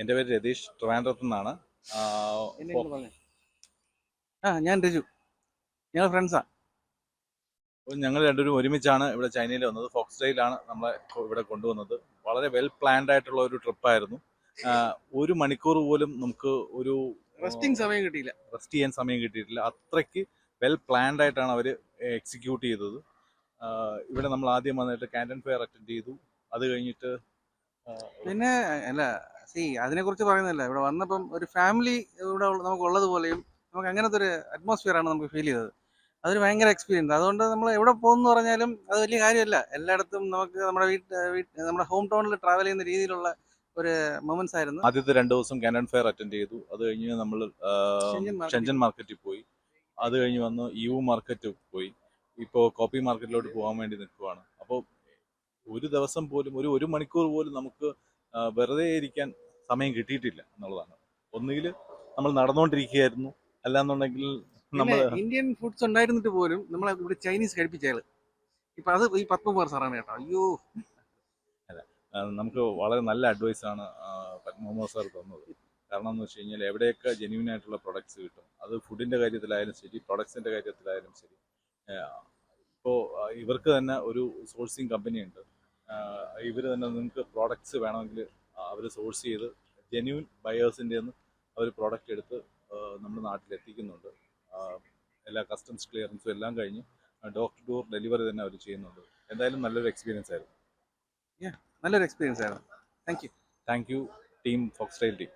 എന്റെ പേര് രതീഷ് ട്രിവാൻഡ്രത്തു നിന്നാണ്. ആ, ഞാൻ രജു. ഞങ്ങൾ ഫ്രണ്ട്സാ അപ്പോൾ ഞങ്ങൾ രണ്ടുപേരും ഒരുമിച്ചാണ് ഇവിടെ ചൈനയിൽ വന്നത്. ഫോക്സ് ഡേയിലാണ് നമ്മളെ ഇവിടെ കൊണ്ടുവന്നത്. വളരെ വെൽ പ്ലാൻഡ് ആയിട്ടുള്ള ഒരു ട്രിപ്പായിരുന്നു ഒരു മണിക്കൂർ പോലും നമുക്ക് ഒരു റെസ്റ്റിംഗ് സമയം കിട്ടിയില്ല. റെസ്റ്റ് ചെയ്യാൻ സമയം കിട്ടിയിട്ടില്ല. അത്രയ്ക്ക് വെൽ പ്ലാൻഡ് ആയിട്ടാണ് അവർ എക്സിക്യൂട്ട് ചെയ്തത്. ഇവിടെ നമ്മൾ ആദ്യം വന്നിട്ട് ക്യാന്റൻ ഫെയർ അറ്റൻഡ് ചെയ്തു. അത് കഴിഞ്ഞിട്ട് പിന്നെ അല്ല സി അതിനെ കുറിച്ച് പറയുന്നില്ല. ഇവിടെ വന്നപ്പം ഒരു ഫാമിലി ഇവിടെ നമുക്ക് ഉള്ളതുപോലെയും നമുക്ക് അങ്ങനത്തെ ഒരു അറ്റ്മോസ്ഫിയർ ആണ് നമുക്ക് ഫീൽ ചെയ്തത്. അതൊരു ഭയങ്കര എക്സ്പീരിയൻസ് അതുകൊണ്ട് നമ്മൾ എവിടെ പോകുന്നു പറഞ്ഞാലും അത് വലിയ കാര്യമല്ല. എല്ലായിടത്തും നമുക്ക് നമ്മുടെ വീട്ട് വീട്ട് നമ്മുടെ ഹോം ടൗണിൽ ട്രാവൽ ചെയ്യുന്ന രീതിയിലുള്ള ഒരു മൊമെന്റ്സ് ആയിരുന്നു. ആദ്യത്തെ രണ്ട് ദിവസം കാനൻ ഫെയർ അറ്റൻഡ് ചെയ്തു. അത് കഴിഞ്ഞ് നമ്മൾ ഷെഞ്ചൻ മാർക്കറ്റിൽ പോയി. അത് കഴിഞ്ഞ് വന്ന് യു മാർക്കറ്റ് പോയി. ഇപ്പോൾ കോപ്പി മാർക്കറ്റിലോട്ട് പോകാൻ വേണ്ടി നിൽക്കുവാണ്. അപ്പോൾ ഒരു ദിവസം പോലും ഒരു ഒരു മണിക്കൂർ പോലും നമുക്ക് വെറുതെ ഇരിക്കാൻ സമയം കിട്ടിയിട്ടില്ല എന്നുള്ളതാണ്. ഒന്നുകിൽ നമ്മൾ നടന്നുകൊണ്ടിരിക്കുകയായിരുന്നു അല്ലാന്നുണ്ടെങ്കിൽ നമ്മൾ ഇന്ത്യൻ ഫുഡ്സ് ഉണ്ടായിരുന്നിട്ട് പോലും നമ്മൾ ഇവിടെ ചൈനീസ് കഴിപ്പിച്ചയാൾ. ഇപ്പൊ അത് ഈ പത്മകുമാർ സാറാണ് കേട്ടോ. അയ്യോ. നമുക്ക് വളരെ നല്ല അഡ്വൈസാണ് പത്മകുമാർ സാർ തന്നത്. കാരണം എന്ന് വെച്ച് കഴിഞ്ഞാൽ എവിടെയൊക്കെ ജെന്യൂൻ ആയിട്ടുള്ള പ്രൊഡക്ട്സ് കിട്ടും അത് ഫുഡിന്റെ കാര്യത്തിലായാലും ശരി പ്രൊഡക്ട്സിന്റെ കാര്യത്തിലായാലും ശരി. ഇപ്പോൾ ഇവർക്ക് തന്നെ ഒരു സോഴ്സിങ് കമ്പനി ഉണ്ട്. ഇവർ തന്നെ നിങ്ങൾക്ക് പ്രോഡക്ട്സ് വേണമെങ്കിൽ അവർ സോഴ്സ് ചെയ്ത് ജെന്യൂൻ ബയേഴ്സിന്റെ നിന്ന് അവർ പ്രോഡക്റ്റ് എടുത്ത് നമ്മുടെ നാട്ടിലെത്തിക്കുന്നുണ്ട് എല്ലാ കസ്റ്റംസ് ക്ലിയറൻസും എല്ലാം കഴിഞ്ഞ് ഡോർ ടു ഡോർ ഡെലിവറി തന്നെ അവർ ചെയ്യുന്നുണ്ട്. എന്തായാലും നല്ലൊരു എക്സ്പീരിയൻസ് ആയിരുന്നു. നല്ലൊരു എക്സ്പീരിയൻസ് ആയിരുന്നു. Thank you thank you team Foxtail team